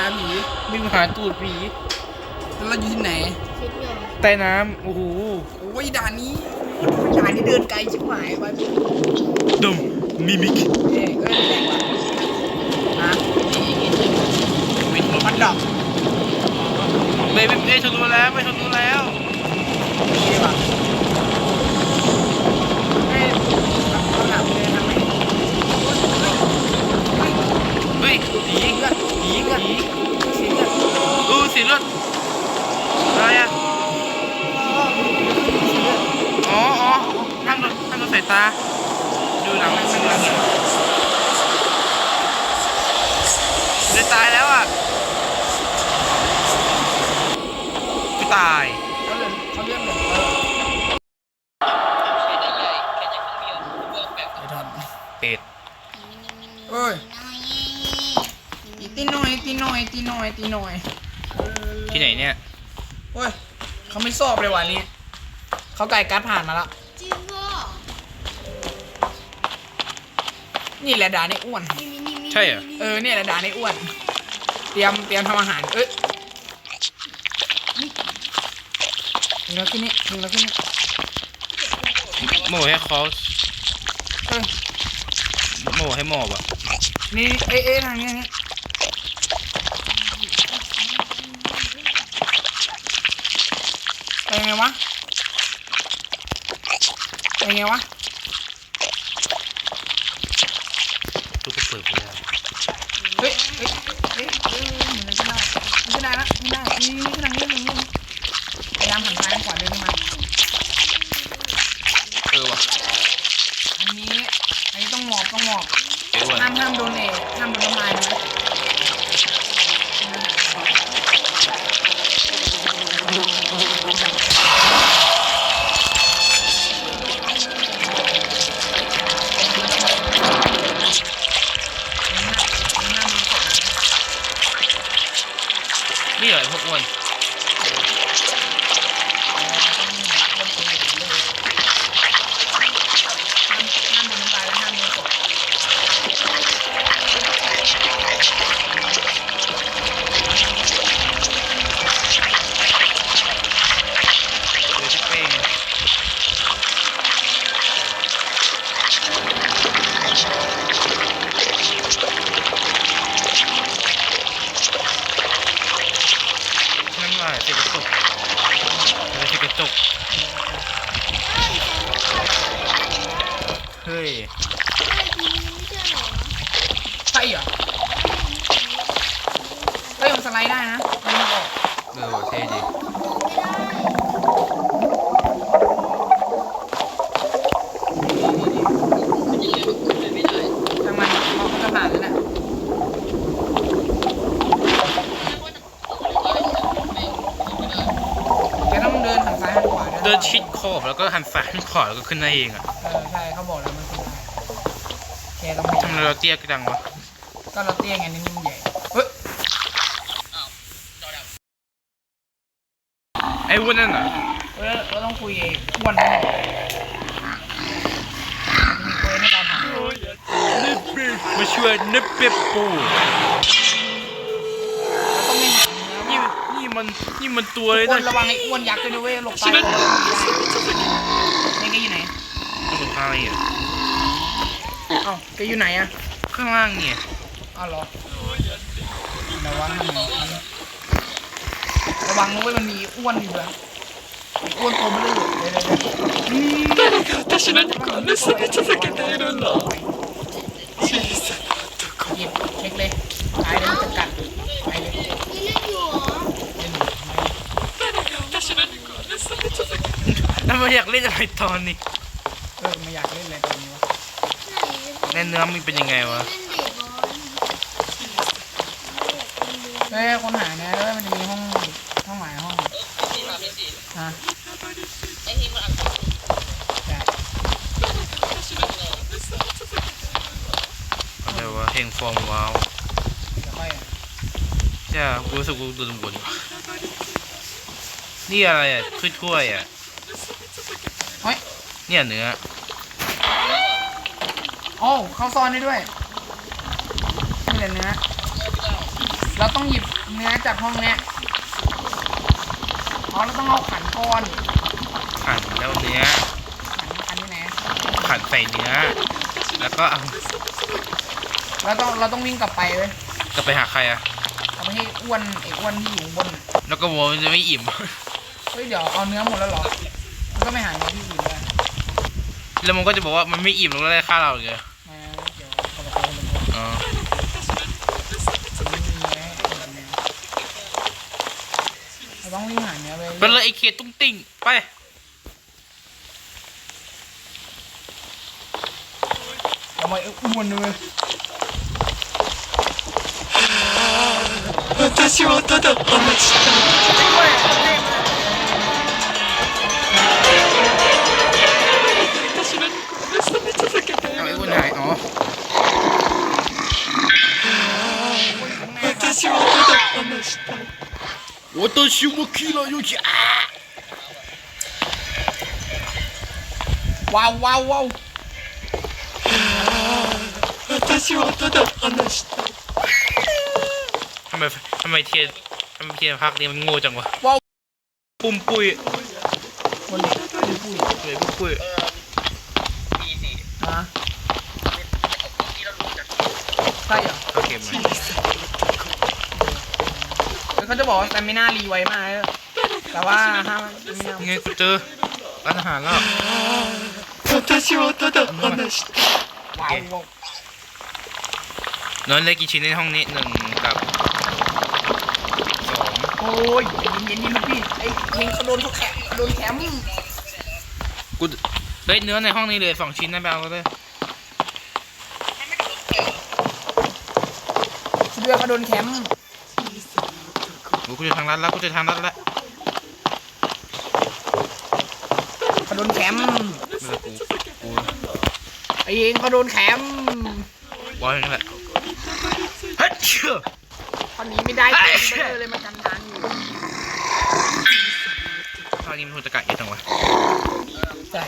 หาผีวิ่งมาหาตูดผีแล้วเราอยู่ที่ไหนคิดอยู่ใต้น้ำโอ้โหโอ้ยด่านนี้ด่านนี้เดินไกลชิบหายไปดมมิมิกเอ้ยเอ้ยแรงว่ะฮะเป็นพัดดอกเบย์เอ้ยทะลุแล้วไม่ทะลุแล้วนี่ว่ะเอ้ยเขาหนักเลยทางไหน เฮ้ยผีเลือดผีเลือดผีสีเลือดดูสีเลือดอะไรอะอ๋ออ๋อห้ามโดนห้ามโดนสายตา ดูหนังไม่เป็นไรจะตายแล้วอะตายเขาเรียกแบบเออไอ้ทอน เป็ด เอ้ย อีตีห น่อยตีหน่อย ตีหน่อย ตีหน่อยที่ไหนเนี่ยโอ้ยเขาไม่สอบเลยวันนี้เขาไก่การ์ดผ่านมาแล้วจริงพ่อนี่แหละด่าในอ้วน นี่นี่นี่ใช่เหรอ เออเนี่ยแหละด่าในอ้วน เตรียมเตรียมทำอาหารเอ้ยถึงแล้วขึ้นนี่ถึงแล้วขึ้นนี่โม่ให้เขาเออโม่ให้หมอบอะนี่เอ้ยเอ้ยทางนี้นี่ไปไงวะ ไปไงวะทุกคนเปิดไปแล้วเฮ้ยเฮ้ยเฮ้ยเฮ้ยเหมือนจะได้ไม่ได้ละไม่ได้นี่นี่ขึ้นทางนี้นี่นี่ นี่เห น้ำลายติดกระตุกเออติดกระตุกเฮ้ย ใช่เหรอเฮ้ยมันสไลด์ได้นะไม่ต้องบอก เออว่ะเท่ดี ทางมันเขาก็จะผ่านแล้วน่ะแกต้องเดินหันซ้ายหันขวา เดินชิดขอ บแล้วก็หันซ้ายหันขวาแล้วก็ขึ้นได้เองอะเออใช่เขาบอกแล้วมันขึ้นได้แกต้องไม่ทำไมเราเตี้ยจังวะก็เราเตี้ยไงนี่มันใหญ่เฮ้ยไอ้อ้วนนั่นน่ะเออเราต้องคุยเองอ้วนนะมีคุยให้เราทำมาช่วยนึบเปียปูเราต้องไม่หันนี่นะนี่มันนี่มันตัวเลยอ้วนะนระวังไอ้อ้วนยักษ์ด้วยนะเว้ยหลบไปนี่ แกอยู่ไหน มันอยู่ข้างนี้อ่ะ เอ้าแกอยู่ไหนอะ ข้างล่างเนี่ย อ้าวเหรอระวังทำไมระวังนะเว้ยมันมีอ้วนอยู่อะไอ้อ้วนตัวไม่ได้เลยเลยเลย 誰か私何か盗み続けているんだ小さな男 หยิบเช็คเลยตายเลยมันจะกัด แล้วมาอยากเล่นอะไรตอนนี้เออไม่อยากเล่นอะไรตอนนี้วะในเนื้อมันเป็นยังไงวะเล่นเด็กบอลเฮ้ยคนหาเนี่ยแล้วมันจะมีห้องห้องไหนห้องฮะใช่อะไรวะเพลงฟอร์มว้าวเดี๋ยวค่อยอะจ้ากูรู้สึกกูโดนบ่นว่ะนี่อะไรอะถ้วยถ้วยๆอะเฮ้ย เนี่ยเนื้อโอ้เข้าซ่อนได้ด้วยนี่แหละเนื้อ เราต้องหยิบเนื้อจากห้องเนี้ยอ๋อเราต้องเอาขันก้อนขันแล้วเนื้อ ขันขันที่ไหนขันใส่เนื้อ แล้วก็เอาเราต้องเราต้องวิ่งกลับไปเว้ยจะไปหาใครอะเอาไปให้อ้วนไอ้อ้วนที่อยู่ข้างบนน่ะแล้วก็วัวมันจะไม่อิ่ม เฮ้ยเดี๋ยวเอาเนื้อหมดแล้วเหรอมันก็ไม่หาเนื้อที่อื่นได้ แล้วมันก็จะบอกว่ามันไม่อิ่มแล้วก็ได้ฆ่าเราเลย มาเดี๋ยวเอาไปโคนเลย อ๋อ เราต้องวิ่งหาเนื้อไป ไปเลยไอ้เขียดตุ้งติ้งไป เอามาอ้วนเลย 私はただ話した 私はただ話した私もキラよきあ ว้าวว้าวว้าว 私はただ話した ทำไมทำไมเทียนทำไมเทียนพักนี้มันโง่จังวะ ว้าว ปุ่มปุ้ย คนนี้ปุ้ยปุ้ย เลยปุ่มปุ้ย ฮะใช่เหรอ โอเคมา เดี๋ยว เขาจะบอกว่าแต่ไม่น่ารีไวมากเลยแต่ว่าห้ามไม่น่า ยังไงกูเจอร้านอาหารแล้ว 私はただ話した ว้าวว้าวน อนเลยกี่ชิ้นในห้องนี้หนึ่งกับสอง โอ้ยเย็นๆนี่ลูกพี่ไอ้เฮงเขาโดนเขาแขมโดนแขม กูเฮ้ยเนื้อในห้องนี้เหลยสองชิ้นนะไปเอาเลย เรือเขาโดนแขม โ กูกูจะทางรัดแล้วกูจะทางรัดแล้วเขาโดนแคมไม่ใช่กูกูไอ้ยิงเขาโดนแคมวางนี่แหละฮัทเชื่อตอนนี้ไม่ได้เลยเลยมันกันทางอยู่ตอนนี้มันโทรจะกัดเยอะจังวะใช่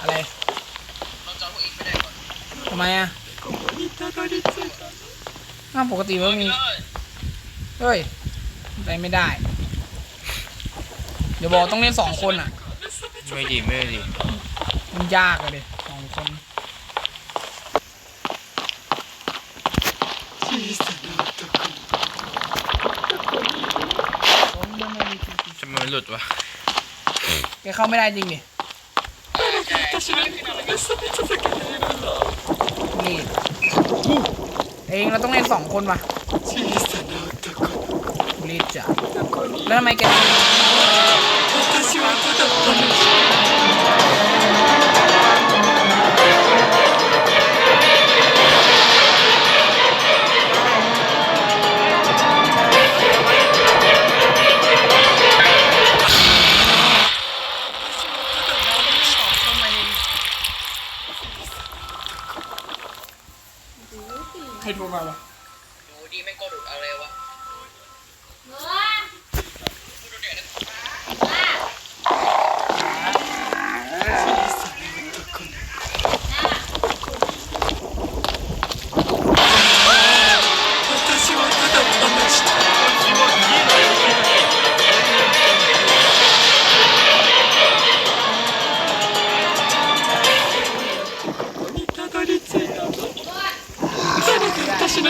อะไรทำไมอะงานปกติมันมีเฮ้ย ได้ไม่ได้ เดี๋ยวบอกต้องเล่นสองคนอะ ไม่ดีไม่ดีมันยากเลยสองคนจะมมันหลุดวะแกเข้าไม่ได้จริงดินี่ เองเราต้องเล่นสองคนวะ รีจ้ะแล้วท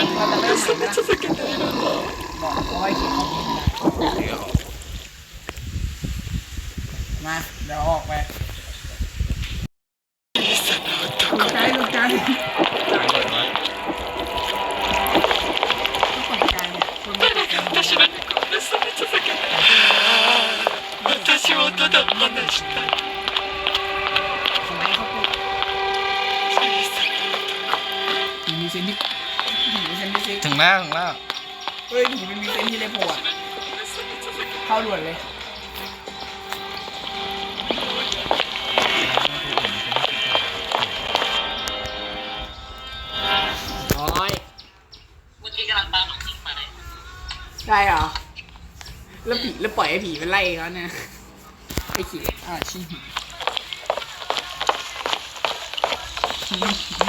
했으면 좋겠다 เข้าด่วนเลยร้อย เมื่อกี้กำลังตามผีมาเลยได้เหรอ แล้วผีแล้วปล่อยให้ผีมันไล่เขาเนี่ย ไอ้ขี้อ่าชี้ผี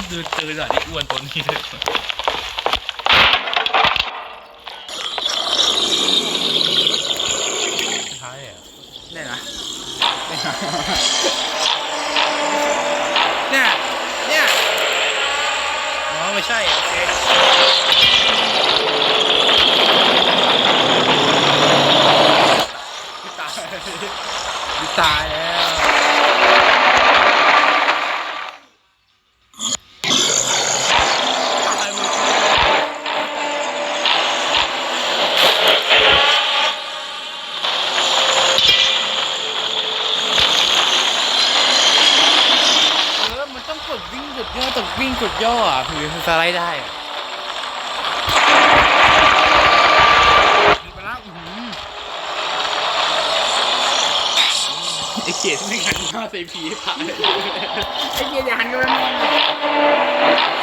เดินเจอด่านที่อ้วนตัวนี้เลย เนี่ย เนี่ยอ๋อไม่ใช่โอเคตายแล้ว จุดย่อตกวิ่งสุดย่ออะคือสไลด์ได้อะไปแล้วอื้อไอ้เกียดไม่หันหน้าใส่ผีผ่านเไอ้เกียร์อย่าหันกันมอ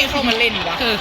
ไม่เข้ามาเล่นวะ เออ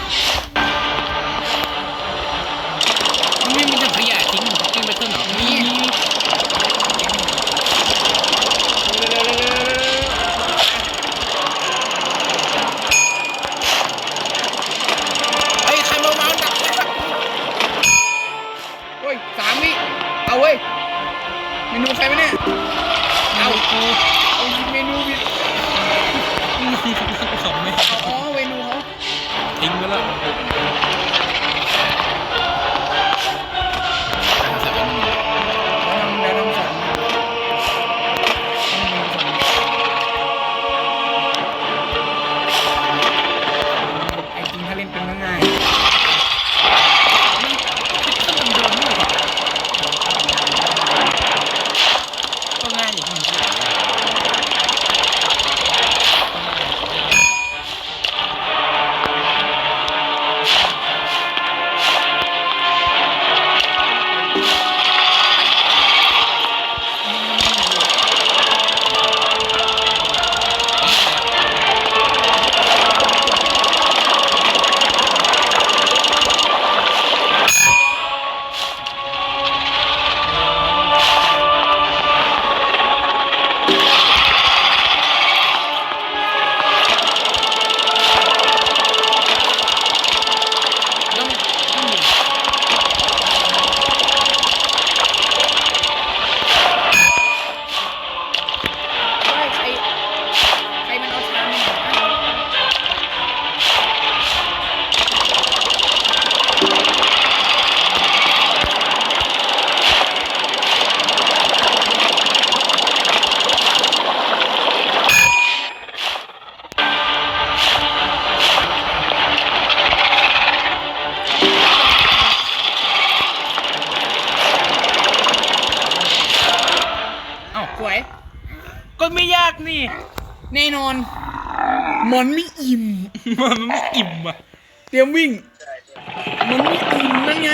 มันไม่อิ่ม มันไม่อิ่มอะ เตรียมวิ่ง มันไม่อิ่มนั่นไง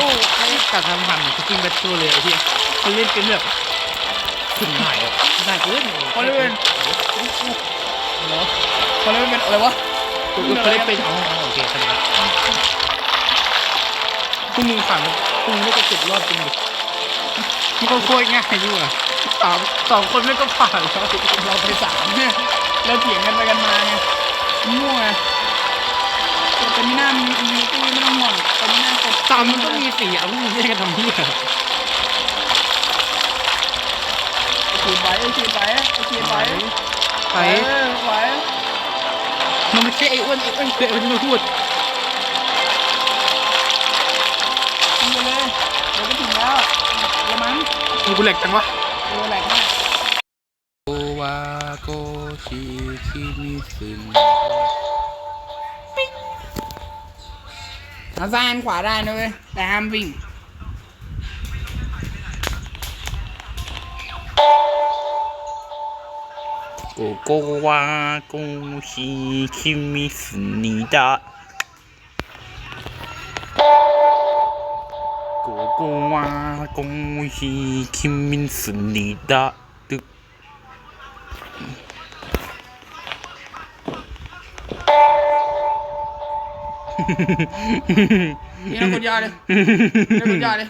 ตู้การทำอาหารเหมือนคุกกิ้งแบทเทิลเลยไอ้ที่เขาเล่นเป็นแบบถึงไหนอะได้เกินเขาเล่นเป็นเหรอเขาเล่นเป็นอะไรวะเขาเล่นเป็นอ๋อโอเคเข้าใจแล้วพวกมึงผ่านพวกมึงไม่จะเก็บรอบจริงดิมันก็โคตรง่ายด้วยสามสองคนไม่ก็ผ่านแล้วเราไปสามเนี่ยเราเถียงกันไปกันมาไงมั่วไงแต่ไม่น่ามีมีตู้ไม่ต้องห่วงแต่ ไม่น่ากดสามมันต้องมีสี่อะพวกมึงแยกกันทำที่อะขีดไว้ขีดไว้ขีดไว้ไปไว้มันไม่ใช่ไอ้อ้วนไอ้อ้วนเคยเอาที่มาพูดทำไปเลยเดี๋ยวก็ถึงแล้วละมั้งมึงกูแหลกจังวะเออแหลกมากโอวาโกชิคิมิซึ นเอาซ้ายหันขวาได้นะเว้ย แต่ห้ามวิ่งโกโกวาโกชิคิมิซึนิดะโกโกวาโนี่เรากดยาเลยนี่เรากดยาเลย